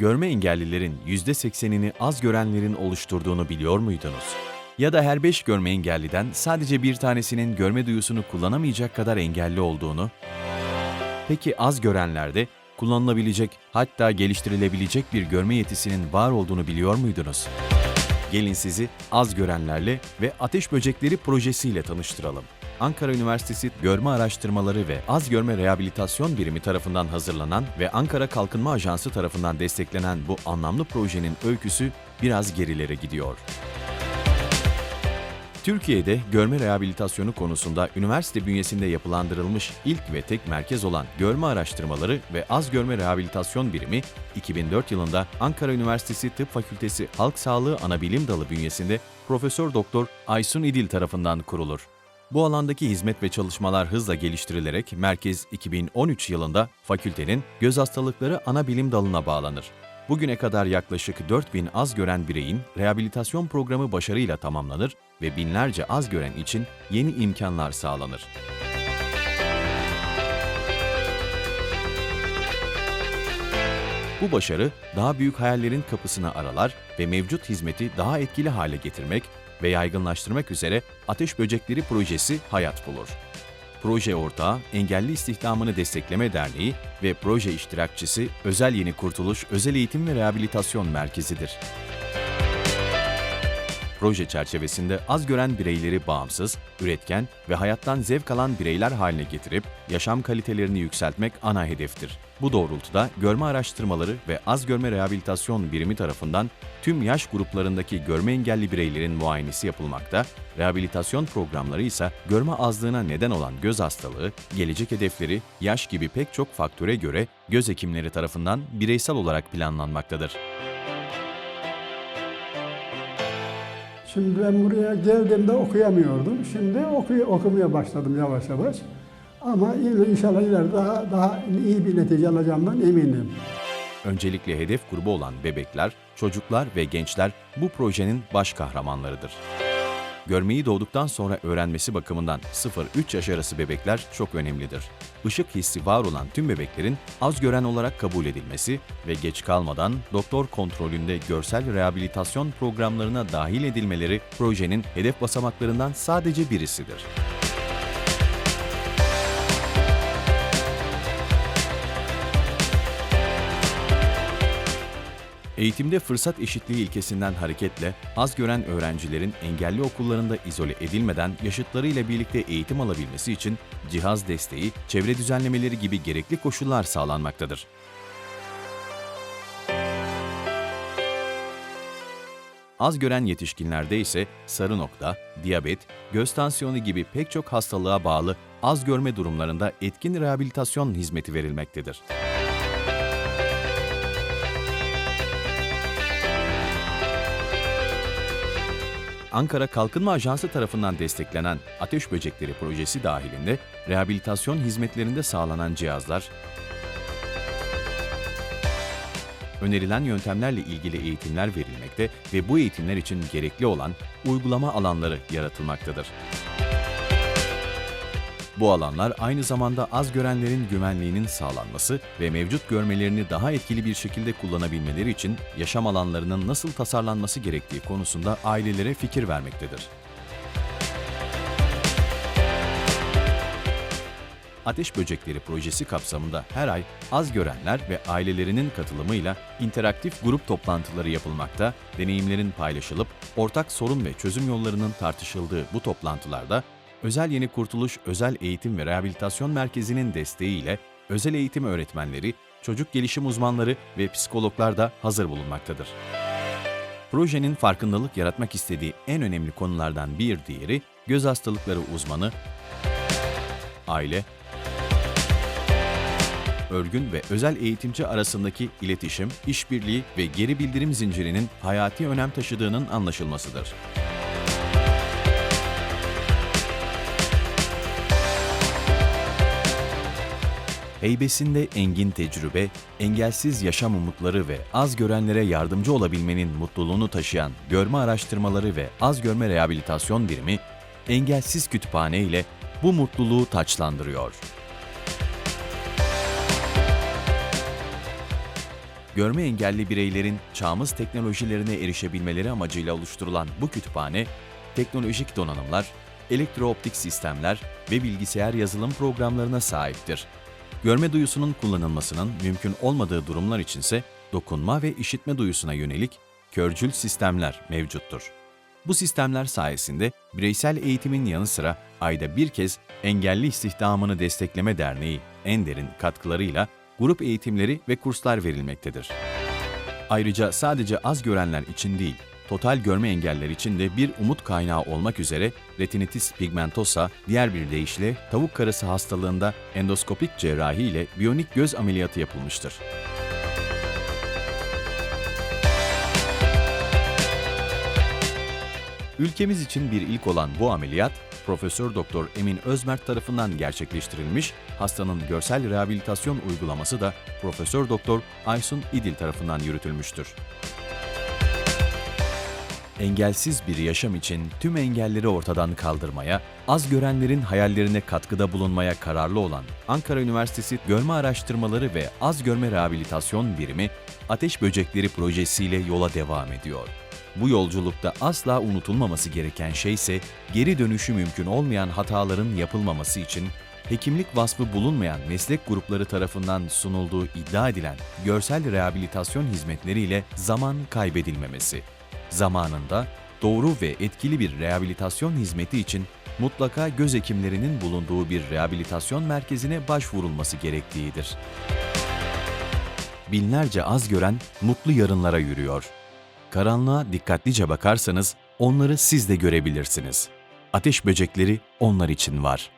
görme engellilerin %80'ini az görenlerin oluşturduğunu biliyor muydunuz? Ya da her 5 görme engelliden sadece bir tanesinin görme duyusunu kullanamayacak kadar engelli olduğunu? Peki az görenlerde kullanılabilecek hatta geliştirilebilecek bir görme yetisinin var olduğunu biliyor muydunuz? Gelin sizi az görenlerle ve ateş böcekleri projesiyle tanıştıralım. Ankara Üniversitesi Görme Araştırmaları ve Az Görme Rehabilitasyon Birimi tarafından hazırlanan ve Ankara Kalkınma Ajansı tarafından desteklenen bu anlamlı projenin öyküsü biraz gerilere gidiyor. Türkiye'de görme rehabilitasyonu konusunda üniversite bünyesinde yapılandırılmış ilk ve tek merkez olan Görme Araştırmaları ve Az Görme Rehabilitasyon Birimi 2004 yılında Ankara Üniversitesi Tıp Fakültesi Halk Sağlığı Anabilim Dalı bünyesinde Profesör Doktor Aysun İdil tarafından kurulur. Bu alandaki hizmet ve çalışmalar hızla geliştirilerek merkez 2013 yılında fakültenin göz hastalıkları ana bilim dalına bağlanır. Bugüne kadar yaklaşık 4000 az gören bireyin rehabilitasyon programı başarıyla tamamlanır ve binlerce az gören için yeni imkanlar sağlanır. Bu başarı daha büyük hayallerin kapısını aralar ve mevcut hizmeti daha etkili hale getirmek ve yaygınlaştırmak üzere Ateş Böcekleri Projesi hayat bulur. Proje ortağı Engelli İstihdamını Destekleme Derneği ve proje iştirakçısı Özel Yeni Kurtuluş Özel Eğitim ve Rehabilitasyon Merkezi'dir. Proje çerçevesinde az gören bireyleri bağımsız, üretken ve hayattan zevk alan bireyler haline getirip yaşam kalitelerini yükseltmek ana hedeftir. Bu doğrultuda görme araştırmaları ve az görme rehabilitasyon birimi tarafından tüm yaş gruplarındaki görme engelli bireylerin muayenesi yapılmakta, rehabilitasyon programları ise görme azlığına neden olan göz hastalığı, gelecek hedefleri, yaş gibi pek çok faktöre göre göz hekimleri tarafından bireysel olarak planlanmaktadır. Şimdi ben buraya geldiğimde okuyamıyordum. Şimdi okuy okumaya başladım yavaş yavaş. Ama inşallah ileride daha, daha iyi bir netice alacağımdan eminim. Öncelikle hedef grubu olan bebekler, çocuklar ve gençler bu projenin baş kahramanlarıdır. Görmeyi doğduktan sonra öğrenmesi bakımından 0-3 yaş arası bebekler çok önemlidir. Işık hissi var olan tüm bebeklerin az gören olarak kabul edilmesi ve geç kalmadan doktor kontrolünde görsel rehabilitasyon programlarına dahil edilmeleri projenin hedef basamaklarından sadece birisidir. Eğitimde fırsat eşitliği ilkesinden hareketle az gören öğrencilerin engelli okullarında izole edilmeden yaşıtlarıyla birlikte eğitim alabilmesi için cihaz desteği, çevre düzenlemeleri gibi gerekli koşullar sağlanmaktadır. Az gören yetişkinlerde ise sarı nokta, diyabet, göz tansiyonu gibi pek çok hastalığa bağlı az görme durumlarında etkin rehabilitasyon hizmeti verilmektedir. Ankara Kalkınma Ajansı tarafından desteklenen Ateş Böcekleri projesi dahilinde rehabilitasyon hizmetlerinde sağlanan cihazlar, önerilen yöntemlerle ilgili eğitimler verilmekte ve bu eğitimler için gerekli olan uygulama alanları yaratılmaktadır. Bu alanlar aynı zamanda az görenlerin güvenliğinin sağlanması ve mevcut görmelerini daha etkili bir şekilde kullanabilmeleri için yaşam alanlarının nasıl tasarlanması gerektiği konusunda ailelere fikir vermektedir. Ateş Böcekleri projesi kapsamında her ay az görenler ve ailelerinin katılımıyla interaktif grup toplantıları yapılmakta, deneyimlerin paylaşılıp ortak sorun ve çözüm yollarının tartışıldığı bu toplantılarda Özel Yeni Kurtuluş Özel Eğitim ve Rehabilitasyon Merkezi'nin desteğiyle özel eğitim öğretmenleri, çocuk gelişim uzmanları ve psikologlar da hazır bulunmaktadır. Projenin farkındalık yaratmak istediği en önemli konulardan bir diğeri göz hastalıkları uzmanı, aile, örgün ve özel eğitimci arasındaki iletişim, işbirliği ve geri bildirim zincirinin hayati önem taşıdığının anlaşılmasıdır. Heybesinde engin tecrübe, engelsiz yaşam umutları ve az görenlere yardımcı olabilmenin mutluluğunu taşıyan görme araştırmaları ve az görme rehabilitasyon birimi, engelsiz kütüphane ile bu mutluluğu taçlandırıyor. görme engelli bireylerin çağımız teknolojilerine erişebilmeleri amacıyla oluşturulan bu kütüphane, teknolojik donanımlar, elektrooptik sistemler ve bilgisayar yazılım programlarına sahiptir. Görme duyusunun kullanılmasının mümkün olmadığı durumlar içinse dokunma ve işitme duyusuna yönelik körcül sistemler mevcuttur. Bu sistemler sayesinde bireysel eğitimin yanı sıra ayda bir kez Engelli İstihdamını Destekleme Derneği Ender'in katkılarıyla grup eğitimleri ve kurslar verilmektedir. Ayrıca sadece az görenler için değil, total görme engeller için de bir umut kaynağı olmak üzere retinitis pigmentosa, diğer bir deyişle tavuk karası hastalığında endoskopik cerrahi ile biyonik göz ameliyatı yapılmıştır. Ülkemiz için bir ilk olan bu ameliyat, Profesör Doktor Emin Özmert tarafından gerçekleştirilmiş, hastanın görsel rehabilitasyon uygulaması da Profesör Doktor Aysun İdil tarafından yürütülmüştür. Engelsiz bir yaşam için tüm engelleri ortadan kaldırmaya, az görenlerin hayallerine katkıda bulunmaya kararlı olan Ankara Üniversitesi Görme Araştırmaları ve Az Görme Rehabilitasyon Birimi, Ateş Böcekleri projesiyle yola devam ediyor. Bu yolculukta asla unutulmaması gereken şey ise geri dönüşü mümkün olmayan hataların yapılmaması için hekimlik vasfı bulunmayan meslek grupları tarafından sunulduğu iddia edilen görsel rehabilitasyon hizmetleriyle zaman kaybedilmemesi. Zamanında doğru ve etkili bir rehabilitasyon hizmeti için mutlaka göz hekimlerinin bulunduğu bir rehabilitasyon merkezine başvurulması gerektiğidir. Binlerce az gören mutlu yarınlara yürüyor. Karanlığa dikkatlice bakarsanız onları siz de görebilirsiniz. Ateş böcekleri onlar için var.